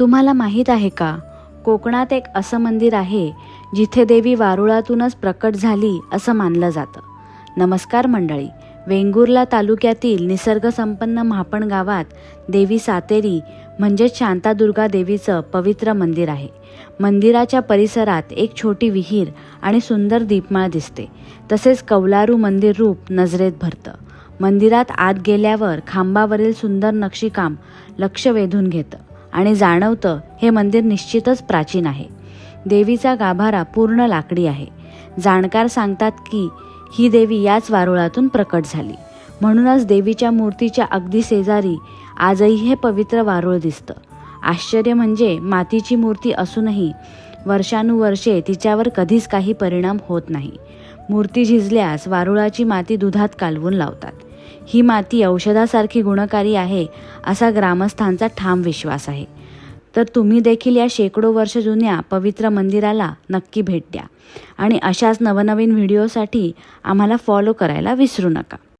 तुम्हाला माहीत आहे का? कोकणात एक असं मंदिर आहे जिथे देवी वारुळातूनच प्रकट झाली असं मानलं जातं. नमस्कार मंडळी वेंगुर्ला तालुक्यातील निसर्गसंपन्न म्हापण गावात देवी सातेरी म्हणजेच शांतादुर्गा देवीचं पवित्र मंदिर आहे. मंदिराच्या परिसरात एक छोटी विहीर आणि सुंदर दीपमाळ दिसते. तसेच कौलारू मंदिर रूप नजरेत भरतं. मंदिरात आत गेल्यावर खांबावरील सुंदर नक्षीकाम लक्ष वेधून घेतं. आणि जाणवतं हे मंदिर निश्चितच प्राचीन आहे. देवीचा गाभारा पूर्ण लाकडी आहे. जाणकार सांगतात की ही देवी याच वारुळातून प्रकट झाली. म्हणूनच देवीच्या मूर्तीच्या अगदी शेजारी आजही हे पवित्र वारुळ दिसतं. आश्चर्य म्हणजे मातीची मूर्ती असूनही वर्षानुवर्षे तिच्यावर कधीच काही परिणाम होत नाही. मूर्ती झिजल्यास वारुळाची माती दुधात कालवून लावतात. ही माती औषधासारखी गुणकारी आहे असा ग्रामस्थांचा ठाम विश्वास आहे. तर तुम्ही देखील या शेकडो वर्ष जुन्या पवित्र मंदिराला नक्की भेट द्या. आणि अशाच नवनवीन व्हिडिओसाठी आम्हाला फॉलो करायला विसरू नका.